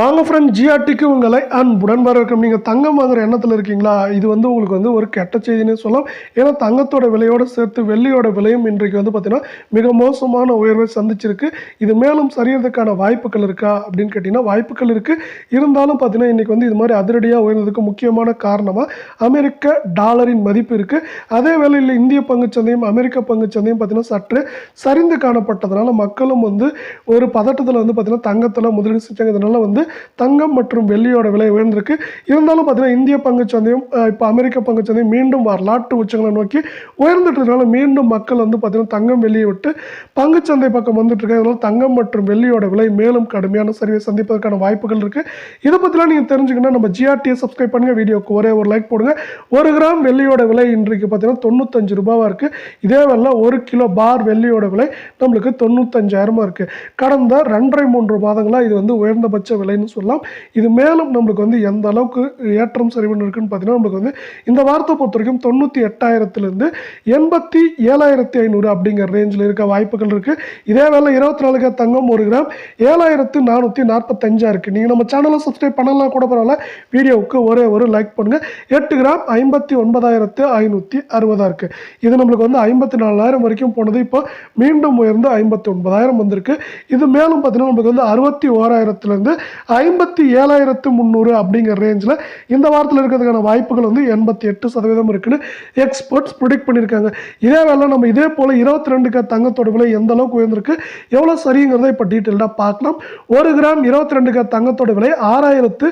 வாங்க ஃப்ரெண்ட் ஜிஆர்டிக்கு உங்களை அன்புடன் வரவேற்கும் நீங்கள் தங்கம் வாங்குற எண்ணத்தில் இருக்கீங்களா? இது வந்து உங்களுக்கு வந்து ஒரு கெட்ட செய்தினே சொல்லலாம். ஏன்னா தங்கத்தோட விலையோடு சேர்த்து வெள்ளியோட விலையும் இன்றைக்கு வந்து பார்த்திங்கன்னா மிக மோசமான உயர்வை சந்திச்சிருக்கு. இது மேலும் சரியறதுக்கான வாய்ப்புகள் இருக்கா? அப்படின்னு கேட்டிங்கன்னா வாய்ப்புகள் இருக்குது இருந்தாலும் பார்த்தீங்கன்னா இன்றைக்கி வந்து இது மாதிரி அதிரடியாக உயர்ந்ததுக்கு முக்கியமான காரணமாக அமெரிக்க டாலரின் மதிப்பு இருக்குது அதே வேளையில் இந்திய பங்குச்சந்தையும் அமெரிக்க பங்குச்சந்தையும் பார்த்தீங்கன்னா சற்று சரிந்து காணப்பட்டதுனால மக்களும் வந்து ஒரு பதட்டத்தில் வந்து பார்த்திங்கன்னா தங்கத்தில் முதலீடு செஞ்சாங்க. இதனால் வந்து தங்கம் மற்றும் வெள்ளியோட விலை உயர்ந்திருக்கு. இருந்தாலும் பார்த்தீங்கன்னா இந்திய பங்குச்சந்தையும் இப்போ அமெரிக்க பங்குச்சந்தையும் மீண்டும் வரலாற்று உச்சங்களை நோக்கி உயர்ந்துட்டதுனால மீண்டும் மக்கள் வந்து பார்த்தீங்கன்னா தங்கம் வெளியே விட்டு பங்குச்சந்தை பக்கம் வந்துட்டுருக்காங்க. அதனால் அதனால தங்கம் மற்றும் வெள்ளியோட விலை மேலும் கடுமையான சரிவை சந்திப்பதற்கான வாய்ப்புகள் இருக்குது இதை பற்றிலாம் நீங்கள் தெரிஞ்சுக்கணும் நம்ம ஜிஆர்டியை சப்ஸ்கிரைப் பண்ணுங்க. வீடியோக்கு ஒரே ஒரு லைக் போடுங்க. ஒரு கிராம் வெள்ளியோட விலை இன்றைக்கு பார்த்தீங்கன்னா தொண்ணூத்தஞ்சு ரூபாவாக இருக்கு. இதே வேலை ஒரு கிலோ பார் வெள்ளியோட விலை நம்மளுக்கு தொண்ணூத்தஞ்சாயிரமாக இருக்கு. கடந்த ரெண்டரை மூன்று மாதங்களா இது வந்து உயர்ந்தபட்ச விலை விலைன்னு சொல்லலாம். இது மேலும் நம்மளுக்கு வந்து எந்த அளவுக்கு ஏற்றம் சரிவுன்னு இருக்குன்னு பார்த்தீங்கன்னா நம்மளுக்கு வந்து இந்த வாரத்தை பொறுத்த வரைக்கும் தொண்ணூற்றி எட்டாயிரத்துலேருந்து எண்பத்தி ஏழாயிரத்தி ஐநூறு அப்படிங்கிற ரேஞ்சில் இருக்க வாய்ப்புகள் இருக்கு. இதே வேலை இருபத்தி நாலு தங்கம் ஒரு கிராம் ஏழாயிரத்து நானூற்றி நாற்பத்தஞ்சா இருக்கு நீங்கள் நம்ம சேனலை சப்ஸ்கிரைப் பண்ணலாம் கூட பரவாயில்ல வீடியோவுக்கு ஒரே ஒரு லைக் பண்ணுங்க. எட்டு கிராம் ஐம்பத்தி ஒன்பதாயிரத்து ஐநூற்றி அறுபதாக இருக்குது இது நம்மளுக்கு வந்து ஐம்பத்தி நாலாயிரம் வரைக்கும் போனது. இப்போ மீண்டும் உயர்ந்து ஐம்பத்தி ஒன்பதாயிரம் வந்திருக்கு. இது மேலும் பார்த்தீங்கன்னா நம்மளுக்கு வந்து அறுபத்தி ஓராயிரத்துலேருந்து ஐம்பத்தி ஏழாயிரத்து முந்நூறு அப்படிங்கிற ரேஞ்சில் இந்த வாரத்தில் இருக்கிறதுக்கான வாய்ப்புகள் வந்து எண்பத்தி எட்டு சதவீதம் இருக்குன்னு எக்ஸ்பர்ட்ஸ் ப்ரிடிக்ட் பண்ணியிருக்காங்க. இதே வேலை நம்ம இதே போல் இருபத்தி ரெண்டுக்கு தங்கத்தோட விலை எந்த அளவுக்கு உயர்ந்திருக்கு எவ்வளோ சரிங்கிறத இப்போ டீட்டெயில்டாக பார்க்கலாம். ஒரு கிராம் இருபத்தி ரெண்டுக்கு தங்கத்தோட விலை ஆறாயிரத்து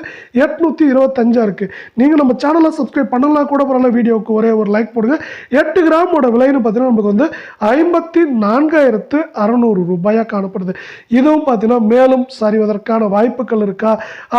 எட்நூற்றி இருபத்தஞ்சா இருக்குது நீங்கள் நம்ம சேனலை சப்ஸ்கிரைப் பண்ணலாம் கூட பரவாயில்ல வீடியோவுக்கு ஒரே ஒரு லைக் போடுங்க. எட்டு கிராமோட விலைன்னு பார்த்தீங்கன்னா நமக்கு வந்து ஐம்பத்தி நான்காயிரத்து அறநூறு ரூபாயாக காணப்படுது. இதுவும் பார்த்தீங்கன்னா மேலும் சரிவதற்கான வாய்ப்புகள் இருக்கா?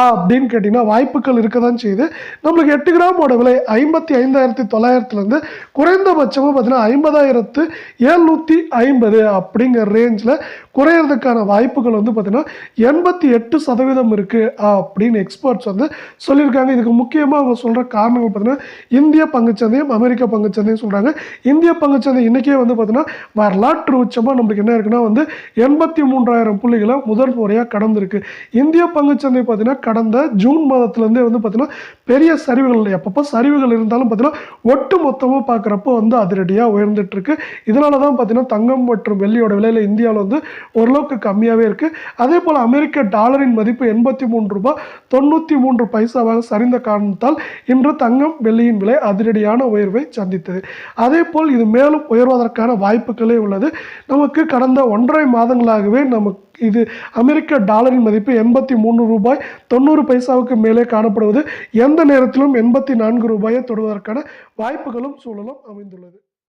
அப்படின்னு கேட்டிங்கன்னா வாய்ப்புகள் இருக்க தான் செய்யுது. நம்மளுக்கு எட்டு கிராமோட விலை ஐம்பத்தி ஐந்தாயிரத்தி தொள்ளாயிரத்துலேருந்து குறைந்தபட்சமாக பார்த்தீங்கன்னா ஐம்பதாயிரத்து எழுநூற்றி ஐம்பது அப்படிங்கிற ரேஞ்சில் குறையிறதுக்கான வாய்ப்புகள் வந்து பார்த்திங்கன்னா எண்பத்தி எட்டு சதவீதம் இருக்குது அப்படின்னு எக்ஸ்பர்ட்ஸ் வந்து சொல்லியிருக்காங்க. இதுக்கு முக்கியமாக அவங்க சொல்கிற காரணங்கள் பார்த்தீங்கன்னா இந்திய பங்குச்சந்தையும் அமெரிக்க பங்குச்சந்தையும் சொல்கிறாங்க இந்திய பங்குச்சந்தை இன்றைக்கே வந்து பார்த்தீங்கன்னா வரலாற்று உச்சமாக நம்மளுக்கு என்ன இருக்குன்னா வந்து எண்பத்தி மூன்றாயிரம் புள்ளிகளை முதல் முறையாக கடந்திருக்கு. இந்திய பங்கு பங்குச்சந்தை பார்த்தீங்கன்னா கடந்த ஜூன் மாதத்துலேருந்தே வந்து பார்த்தீங்கன்னா பெரிய சரிவுகள் எப்பப்போ சரிவுகள் இருந்தாலும் பார்த்தீங்கன்னா ஒட்டு மொத்தமாக பார்க்குறப்போ வந்து அதிரடியாக உயர்ந்துட்டு இருக்கு இதனால தான் பார்த்தீங்கன்னா தங்கம் மற்றும் வெள்ளியோட விலையில் இந்தியாவில் வந்து ஓரளவுக்கு கம்மியாகவே இருக்குது அதே போல் அமெரிக்க டாலரின் மதிப்பு எண்பத்தி மூன்று ரூபாய் தொண்ணூற்றி மூன்று பைசாவாக சரிந்த காரணத்தால் இன்று தங்கம் வெள்ளியின் விலை அதிரடியான உயர்வை சந்தித்தது. அதே போல் இது மேலும் உயர்வதற்கான வாய்ப்புகளே உள்ளது. நமக்கு கடந்த ஒன்றரை மாதங்களாகவே நமக்கு இது அமெரிக்க டாலரின் மதிப்பு எண்பத்தி மூணு ரூபாய். தொண்ணூறு பைசாவுக்கு மேலே காணப்படுவது எந்த நேரத்திலும் எண்பத்தி நான்கு ரூபாயை தொடுவதற்கான வாய்ப்புகளும் சூழலும் அமைந்துள்ளது.